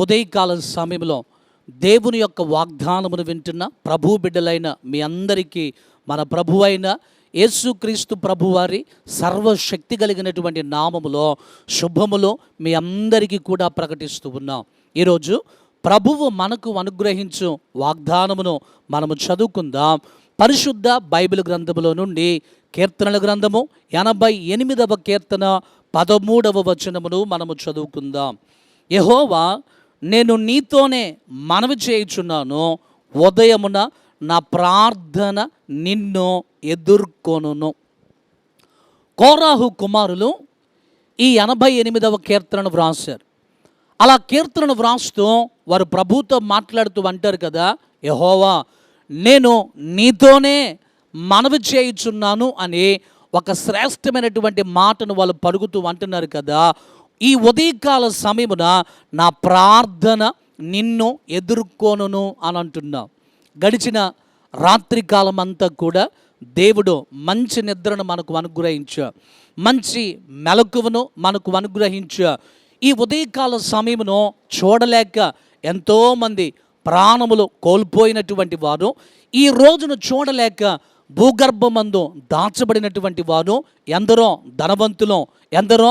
ఉదయకాల సమయంలో దేవుని యొక్క వాగ్దానమును వింటున్న ప్రభు బిడ్డలైన మీ అందరికీ మన ప్రభు అయిన యేసుక్రీస్తు ప్రభువారి సర్వశక్తి కలిగినటువంటి నామములో శుభములో మీ అందరికీ కూడా ప్రకటిస్తూ ఉన్నాం. ఈరోజు ప్రభువు మనకు అనుగ్రహించు వాగ్దానమును మనము చదువుకుందాం. పరిశుద్ధ బైబిల్ గ్రంథములో నుండి కీర్తనల గ్రంథము ఎనభై ఎనిమిదవ కీర్తన పదమూడవ వచనమును మనము చదువుకుందాం. యహోవా నేను నీతోనే మనవి చేయుచున్నాను. ఉదయమున నా ప్రార్థన నిన్ను ఎదుర్కొనును. కోరాహు కుమారులు ఈ ఎనభై ఎనిమిదవ కీర్తనను వ్రాశారు. అలా కీర్తనను వ్రాస్తూ వారు ప్రభుతో మాట్లాడుతూ అంటారు కదా యహోవా నేను నీతోనే మనవి చేయుచున్నాను అని ఒక శ్రేష్టమైనటువంటి మాటను వాళ్ళు పలుకుతూ అంటున్నారు కదా ఈ ఉదయకాల సమయమున నా ప్రార్థన నిన్ను ఎదుర్కొనును అని అంటున్నా. గడిచిన రాత్రి కాలం అంతా కూడా దేవుడు మంచి నిద్రను మనకు అనుగ్రహించా. మంచి మెలకువను మనకు అనుగ్రహించా. ఈ ఉదయకాల సమయమును చూడలేక ఎంతోమంది ప్రాణములు కోల్పోయినటువంటి వారు ఈ రోజును చూడలేక భూగర్భమందు దాచబడినటువంటి వారు ఎందరో ధనవంతులు ఎందరో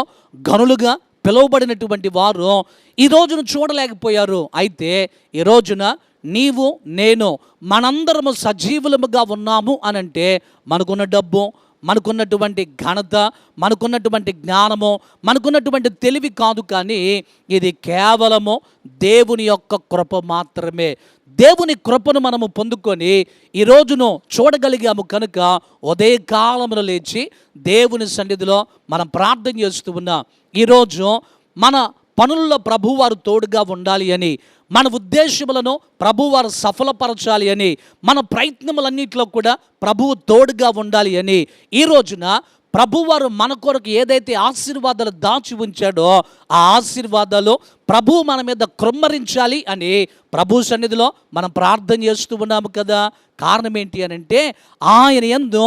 గనులుగా పిలువబడినటువంటి వారు ఈ రోజును చూడలేకపోయారు. అయితే ఈ రోజున నీవు నేను మనందరము సజీవులముగా ఉన్నాము అనంటే మనకున్న డబ్బు మనకున్నటువంటి ఘనత మనకున్నటువంటి జ్ఞానము మనకున్నటువంటి తెలివి కాదు కానీ ఇది కేవలము దేవుని యొక్క కృప మాత్రమే. దేవుని కృపను మనము పొందుకొని ఈ రోజును చూడగలిగాము కనుక ఉదయ లేచి దేవుని సన్నిధిలో మనం ప్రార్థన చేస్తూ ఉన్నాం. ఈరోజు మన పనుల్లో ప్రభువారు తోడుగా ఉండాలి అని మన ఉద్దేశములను ప్రభువారు సఫలపరచాలి అని మన ప్రయత్నములన్నింటిలో కూడా ప్రభువు తోడుగా ఉండాలి అని ఈ రోజున ప్రభువారు మన కొరకు ఏదైతే ఆశీర్వాదాలు దాచి ఉంచాడో ఆ ఆశీర్వాదాలు ప్రభు మన మీద కృమ్మరించాలి అని ప్రభు సన్నిధిలో మనం ప్రార్థన చేస్తూ ఉన్నాము కదా. కారణం ఏంటి అని అంటే ఆయన ఎందు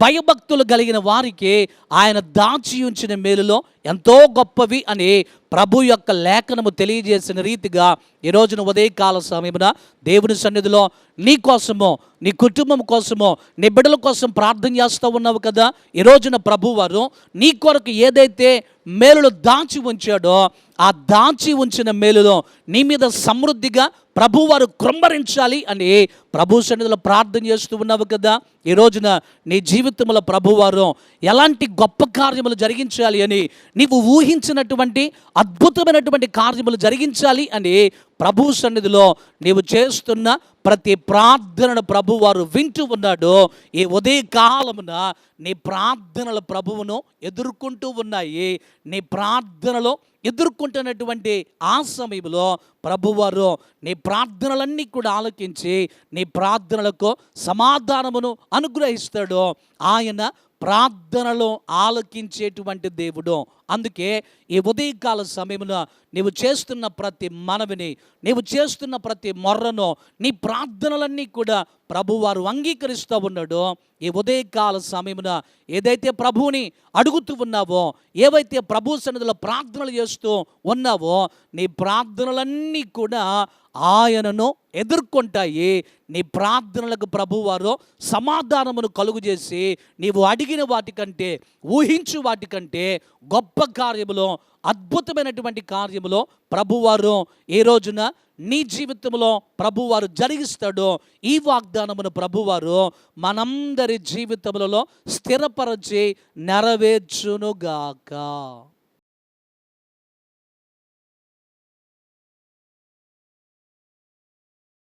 భయభక్తులు కలిగిన వారికి ఆయన దాచి ఉంచిన మేలులో ఎంతో గొప్పవి అని ప్రభు యొక్క లేఖనము తెలియజేసిన రీతిగా ఈ రోజున ఉదయకాల సమయమున దేవుని సన్నిధిలో నీ కోసమో నీ కుటుంబం కోసమో నీ బిడ్డల కోసం ప్రార్థన చేస్తూ ఉన్నావు కదా. ఈ రోజున ప్రభువారు నీ కొరకు ఏదైతే మేలులో దాచి ఉంచాడో ఆ దాచి ఉంచిన మేలులో నీ మీద సమృద్ధిగా ప్రభువారు కృంభరించాలి అని ప్రభు సన్నిధిలో ప్రార్థన చేస్తూ ఉన్నావు కదా. ఈ రోజున నీ జీవితంలో ప్రభువారు ఎలాంటి గొప్ప కార్యములు జరిగించాలి అని నీవు ఊహించినటువంటి అద్భుతమైనటువంటి కార్యములు జరిగించాలి అని ప్రభు సన్నిధిలో నీవు చేస్తున్న ప్రతి ప్రార్థనను ప్రభువారు వింటూ ఉన్నాడు. ఈ ఉదయ కాలమున నీ ప్రార్థనల ప్రభువును ఎదుర్కొంటూ ఉన్నాయి. నీ ప్రార్థనలో ఎదుర్కొంటున్నటువంటి ఆ సమయంలో ప్రభువారు నీ ప్రార్థనలన్నీ కూడా ఆలోకించి నీ ప్రార్థనలకు సమాధానమును అనుగ్రహిస్తాడు. ఆయన ప్రార్థనలో ఆలకించేటువంటి దేవుడు అందుకే ఈ ఉదయకాల సమయమున నీవు చేస్తున్న ప్రతి మనవిని నీవు చేస్తున్న ప్రతి మొర్రను నీ ప్రార్థనలన్నీ కూడా ప్రభువారు అంగీకరిస్తూ ఉన్నాడో. ఈ ఉదయకాల సమయమున ఏదైతే ప్రభువుని అడుగుతూ ఉన్నావో ఏవైతే ప్రభు సన్నిధిలో ప్రార్థనలు చేస్తూ ఉన్నావో నీ ప్రార్థనలన్నీ కూడా ఆయనను ఎదుర్కొంటాయి. నీ ప్రార్థనలకు ప్రభువారు సమాధానమును కలుగు చేసి నీవు అడిగిన వాటికంటే ఊహించు వాటికంటే గొప్ప కార్యములో అద్భుతమైనటువంటి కార్యములో ప్రభువారు ఈ రోజున నీ జీవితంలో ప్రభువారు జరిగిస్తాడో ఈ వాగ్దానమును ప్రభువారు మనందరి జీవితములలో స్థిరపరచి నెరవేర్చునుగాక.